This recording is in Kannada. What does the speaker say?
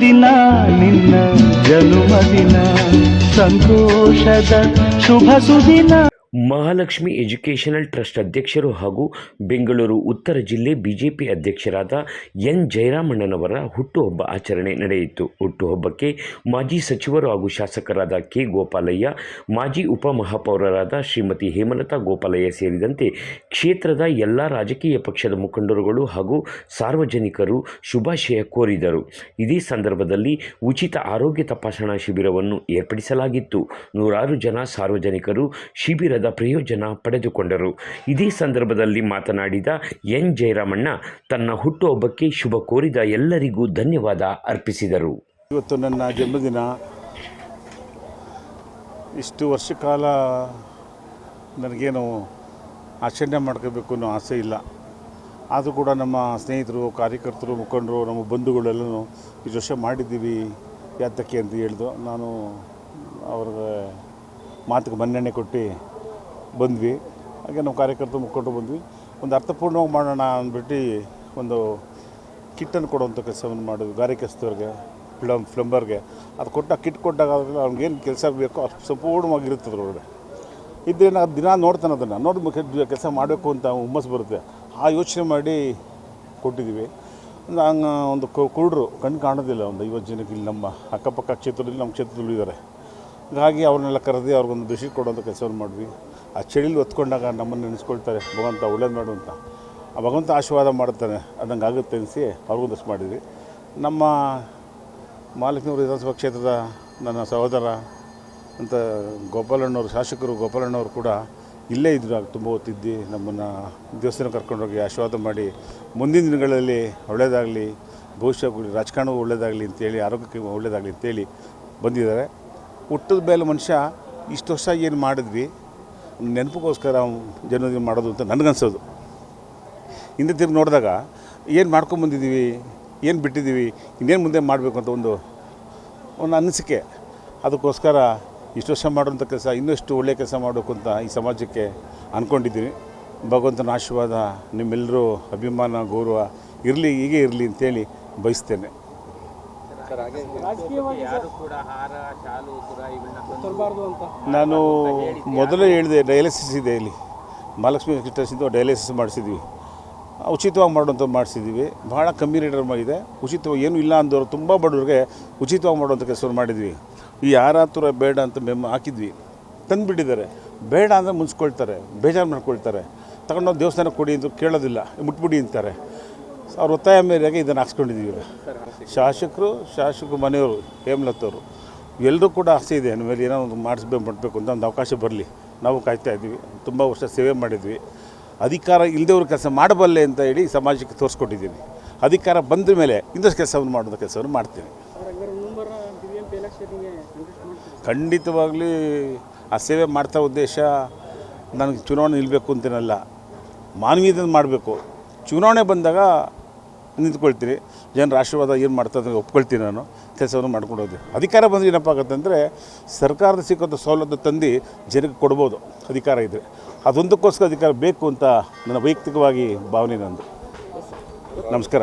ದಿನ ನಿನ್ನ ಜನುಮದಿನ ಸಂತೋಷದ ಶುಭ ಸುದಿನ. ಮಹಾಲಕ್ಷ್ಮಿ ಎಜುಕೇಷನಲ್ ಟ್ರಸ್ಟ್ ಅಧ್ಯಕ್ಷರು ಹಾಗೂ ಬೆಂಗಳೂರು ಉತ್ತರ ಜಿಲ್ಲೆ ಬಿಜೆಪಿ ಅಧ್ಯಕ್ಷರಾದ ಎನ್ ಜಯರಾಮಣ್ಣನವರ ಹುಟ್ಟುಹಬ್ಬ ಆಚರಣೆ ನಡೆಯಿತು. ಹುಟ್ಟುಹಬ್ಬಕ್ಕೆ ಮಾಜಿ ಸಚಿವರು ಹಾಗೂ ಶಾಸಕರಾದ ಕೆ ಗೋಪಾಲಯ್ಯ, ಮಾಜಿ ಉಪಮಹಾಪೌರರಾದ ಶ್ರೀಮತಿ ಹೇಮಲತಾ ಗೋಪಾಲಯ್ಯ ಸೇರಿದಂತೆ ಕ್ಷೇತ್ರದ ಎಲ್ಲ ರಾಜಕೀಯ ಪಕ್ಷದ ಮುಖಂಡರುಗಳು ಹಾಗೂ ಸಾರ್ವಜನಿಕರು ಶುಭಾಶಯ ಕೋರಿದರು. ಇದೇ ಸಂದರ್ಭದಲ್ಲಿ ಉಚಿತ ಆರೋಗ್ಯ ತಪಾಸಣಾ ಶಿಬಿರವನ್ನು ಏರ್ಪಡಿಸಲಾಗಿತ್ತು. ನೂರಾರು ಜನ ಸಾರ್ವಜನಿಕರು ಶಿಬಿರದ ಪ್ರಯೋಜನ ಪಡೆದುಕೊಂಡರು. ಇದೇ ಸಂದರ್ಭದಲ್ಲಿ ಮಾತನಾಡಿದ ಎನ್. ಜಯರಾಮಣ್ಣ ತನ್ನ ಹುಟ್ಟುಹಬ್ಬಕ್ಕೆ ಶುಭ ಕೋರಿದ ಎಲ್ಲರಿಗೂ ಧನ್ಯವಾದ ಅರ್ಪಿಸಿದರು. ಇವತ್ತು ನನ್ನ ಜನ್ಮದಿನ. ಇಷ್ಟು ವರ್ಷ ಕಾಲ ನನಗೇನು ಆಚರಣೆ ಮಾಡ್ಕೋಬೇಕು ಅನ್ನೋ ಆಸೆ ಇಲ್ಲ. ಆದರೂ ಕೂಡ ನಮ್ಮ ಸ್ನೇಹಿತರು, ಕಾರ್ಯಕರ್ತರು, ಮುಖಂಡರು, ನಮ್ಮ ಬಂಧುಗಳೆಲ್ಲನೂ ಈ ವರ್ಷ ಮಾಡಿದ್ದೀವಿ ಯಾತಕ್ಕೆ ಅಂತ ಹೇಳಿದ್ರು. ನಾನು ಅವ್ರಿಗೆ ಮಾತಿಗೆ ಮನ್ನಣೆ ಕೊಟ್ಟು ಬಂದ್ವಿ. ಹಾಗೆ ನಮ್ಮ ಕಾರ್ಯಕರ್ತರು ಮುಖಂಡರು ಬಂದ್ವಿ. ಒಂದು ಅರ್ಥಪೂರ್ಣವಾಗಿ ಮಾಡೋಣ ಅಂದ್ಬಿಟ್ಟು ಒಂದು ಕಿಟ್ಟನ್ನು ಕೊಡುವಂಥ ಕೆಲಸವನ್ನು ಮಾಡಿದ್ವಿ. ಗಾರೆ ಕೆಲಸದವ್ರಿಗೆ, ಪ್ಲಮ್, ಪ್ಲಂಬರ್ಗೆ. ಅದು ಕೊಟ್ಟ, ಕಿಟ್ ಕೊಟ್ಟಾಗ ಅವ್ನಿಗೇನು ಕೆಲಸ ಬೇಕೋ ಅಷ್ಟು ಸಂಪೂರ್ಣವಾಗಿರುತ್ತೆ ಅದರೊಳಗಡೆ ಇದ್ರೆ ನಾನು ದಿನ ನೋಡ್ತಾನೆ ಅದನ್ನು. ನೋಡಿ ಕೆಲಸ ಮಾಡಬೇಕು ಅಂತ ಹುಮ್ಮಸ್ಸು ಬರುತ್ತೆ. ಆ ಯೋಚನೆ ಮಾಡಿ ಕೊಟ್ಟಿದ್ದೀವಿ. ಹಂಗೆ ಒಂದು ಕುರುಡ್ರು, ಕಣ್ಣು ಕಾಣೋದಿಲ್ಲ ಒಂದು ಐವತ್ತು ಜನಕ್ಕೆ ಇಲ್ಲಿ ನಮ್ಮ ಅಕ್ಕಪಕ್ಕ ಕ್ಷೇತ್ರದಲ್ಲಿ ನಮ್ಮ ಕ್ಷೇತ್ರದಲ್ಲಿ ಇದ್ದಾರೆ ಹಾಗಾಗಿ ಅವ್ರನ್ನೆಲ್ಲ ಕರೆದು ಅವ್ರಿಗೊಂದು ಬೆಡ್ಶೀಟ್ ಕೊಡುವಂಥ ಕೆಲಸವನ್ನು ಮಾಡಿದ್ವಿ. ಆ ಚಳಿಲಿ ಹೊತ್ಕೊಂಡಾಗ ನಮ್ಮನ್ನು ನೆನೆಸ್ಕೊಳ್ತಾರೆ. ಭಗವಂತ ಒಳ್ಳೇದು ಮಾಡು ಅಂತ. ಆ ಭಗವಂತ ಆಶೀರ್ವಾದ ಮಾಡ್ತಾನೆ ಅದಂಗೆ ಆಗುತ್ತೆ ಅನಿಸಿ ಅವ್ರಿಗೊಂದಷ್ಟು ಮಾಡಿದ್ವಿ. ನಮ್ಮ ಮಾಲಿಕನೂರು ವಿಧಾನಸಭಾ ಕ್ಷೇತ್ರದ ನನ್ನ ಸಹೋದರ ಅಂತ ಗೋಪಾಲಣ್ಣವರು, ಶಾಸಕರು ಗೋಪಾಲಣ್ಣವರು ಕೂಡ ಇಲ್ಲೇ ಇದ್ದರು ಆಗ ತುಂಬ ಹೊತ್ತಿದ್ದು ನಮ್ಮನ್ನು ದೇವಸ್ಥಾನ ಕರ್ಕೊಂಡೋಗಿ ಆಶೀರ್ವಾದ ಮಾಡಿ ಮುಂದಿನ ದಿನಗಳಲ್ಲಿ ಒಳ್ಳೆಯದಾಗಲಿ ಭವಿಷ್ಯ ರಾಜಕಾರಣವು ಒಳ್ಳೆಯದಾಗಲಿ ಅಂತೇಳಿ ಆರೋಗ್ಯಕ್ಕೆ ಒಳ್ಳೆಯದಾಗಲಿ ಅಂತೇಳಿ ಬಂದಿದ್ದಾರೆ. ಹುಟ್ಟಿದ ಮೇಲೆ ಮನುಷ್ಯ ಇಷ್ಟು ವರ್ಷ ಏನು ಮಾಡಿದ್ವಿ, ನೆನಪಿಗೋಸ್ಕರ ಜನ್ಮದಿನ ಮಾಡೋದು ಅಂತ ನನಗನ್ಸೋದು. ಹಿಂದೆ ತಿರುಗಿ ನೋಡಿದಾಗ ಏನು ಮಾಡ್ಕೊಂಬಂದಿದ್ದೀವಿ ಏನು ಬಿಟ್ಟಿದ್ದೀವಿ, ಇನ್ನೇನು ಮುಂದೆ ಮಾಡಬೇಕು ಅಂತ ಒಂದು ಒಂದು ಅನಿಸಿಕೆ. ಅದಕ್ಕೋಸ್ಕರ ಇಷ್ಟು ವರ್ಷ ಮಾಡುವಂಥ ಕೆಲಸ, ಇನ್ನಷ್ಟು ಒಳ್ಳೆಯ ಕೆಲಸ ಮಾಡಬೇಕು ಅಂತ ಈ ಸಮಾಜಕ್ಕೆ ಅಂದ್ಕೊಂಡಿದ್ದೀನಿ ಭಗವಂತನ ಆಶೀರ್ವಾದ ನಿಮ್ಮೆಲ್ಲರೂ ಅಭಿಮಾನ, ಗೌರವ ಇರಲಿ, ಹೀಗೆ ಇರಲಿ ಅಂತೇಳಿ ಬಯಸ್ತೇನೆ. ನಾನು ಮೊದಲೇ ಹೇಳಿದೆ ಡಯಾಲಿಸಿಸ್ ಇದೆ ಇಲ್ಲಿ. ಮಹಾಲಕ್ಷ್ಮಿ ಟ್ರಸ್ಟಿಂದ ಡಯಾಲಿಸಿಸ್ ಮಾಡಿಸಿದ್ವಿ. ಉಚಿತವಾಗಿ ಮಾಡುವಂಥ ಮಾಡಿಸಿದ್ವಿ. ಭಾಳ ಕಮ್ಮಿ ರೇಟರ್ ಇದೆ ಉಚಿತವಾಗಿ ಏನೂ ಇಲ್ಲ ಅಂದವರು ತುಂಬ ಬಡವ್ರಿಗೆ ಉಚಿತವಾಗಿ ಮಾಡುವಂಥ ಕೆಲಸವನ್ನು ಮಾಡಿದ್ವಿ. ಈ ಯಾರ ಹತ್ರ ಬೇಡ ಅಂತ ಮೆಮ್ಮ ಹಾಕಿದ್ವಿ. ತಂದುಬಿಟ್ಟಿದ್ದಾರೆ. ಬೇಡ ಅಂದರೆ ಮುನ್ಸ್ಕೊಳ್ತಾರೆ ಬೇಜಾರು ಮಾಡ್ಕೊಳ್ತಾರೆ. ತಗೊಂಡೋಗಿ ದೇವಸ್ಥಾನ ಕೊಡಿ ಅಂತ ಕೇಳೋದಿಲ್ಲ. ಮುಟ್ಬಿಡಿ ಅಂತಾರೆ. ಅವ್ರ ಒತ್ತಾಯ ಮೇರೆಗೆ ಇದನ್ನು ಹಾಕ್ಸ್ಕೊಂಡಿದ್ದೀವಿ ಶಾಸಕರು ಶಾಸಕರು ಮನೆಯವರು ಹೇಮಲತ್ತವರು ಎಲ್ಲರೂ ಕೂಡ ಆಸೆ ಇದೆ ಮೇಲೆ ಏನೋ ಒಂದು ಮಾಡಿಸ್ಬೇಕು ಮಾಡಬೇಕು ಅಂತ ಒಂದು ಅವಕಾಶ ಬರಲಿ. ನಾವು ಕಾಯ್ತಾ ಇದ್ದೀವಿ. ತುಂಬ ವರ್ಷ ಸೇವೆ ಮಾಡಿದ್ವಿ. ಅಧಿಕಾರ ಇಲ್ಲದವ್ರ ಕೆಲಸ ಮಾಡಬಲ್ಲೆ ಅಂತ ಹೇಳಿ ಸಮಾಜಕ್ಕೆ ತೋರಿಸ್ಕೊಟ್ಟಿದ್ದೀನಿ ಅಧಿಕಾರ ಬಂದ ಮೇಲೆ ಇಂದಷ್ಟು ಕೆಲಸವನ್ನು ಮಾಡೋದು ಕೆಲಸವನ್ನು ಮಾಡ್ತೀನಿ ಖಂಡಿತವಾಗ್ಲೂ ಆ ಸೇವೆ ಮಾಡ್ತಾ ಉದ್ದೇಶ ನನಗೆ ಚುನಾವಣೆ ನಿಲ್ಲಬೇಕು ಅಂತೇನಲ್ಲ. ಮಾನವೀಯದಿಂದ ಮಾಡಬೇಕು. ಚುನಾವಣೆ ಬಂದಾಗ ನಿಂತ್ಕೊಳ್ತೀನಿ ಜನರ ಆಶೀರ್ವಾದ ಏನು ಮಾಡ್ತಾರೆ ಒಪ್ಕೊಳ್ತೀನಿ ನಾನು. ಕೆಲಸವನ್ನು ಮಾಡ್ಕೊಂಡು ಅಧಿಕಾರ ಬಂದರೆ ಏನಪ್ಪ ಆಗುತ್ತೆ ಅಂದರೆ, ಸರ್ಕಾರದ ಸಿಕ್ಕಂಥ ಸವಲತ್ತು ತಂದು ಜನಕ್ಕೆ ಕೊಡ್ಬೋದು. ಅಧಿಕಾರ ಇದ್ದರೆ ಅದೊಂದಕ್ಕೋಸ್ಕರ ಅಧಿಕಾರ ಬೇಕು ಅಂತ ನನ್ನ ವೈಯಕ್ತಿಕವಾಗಿ ಭಾವನೆ ನಂದು. ನಮಸ್ಕಾರ.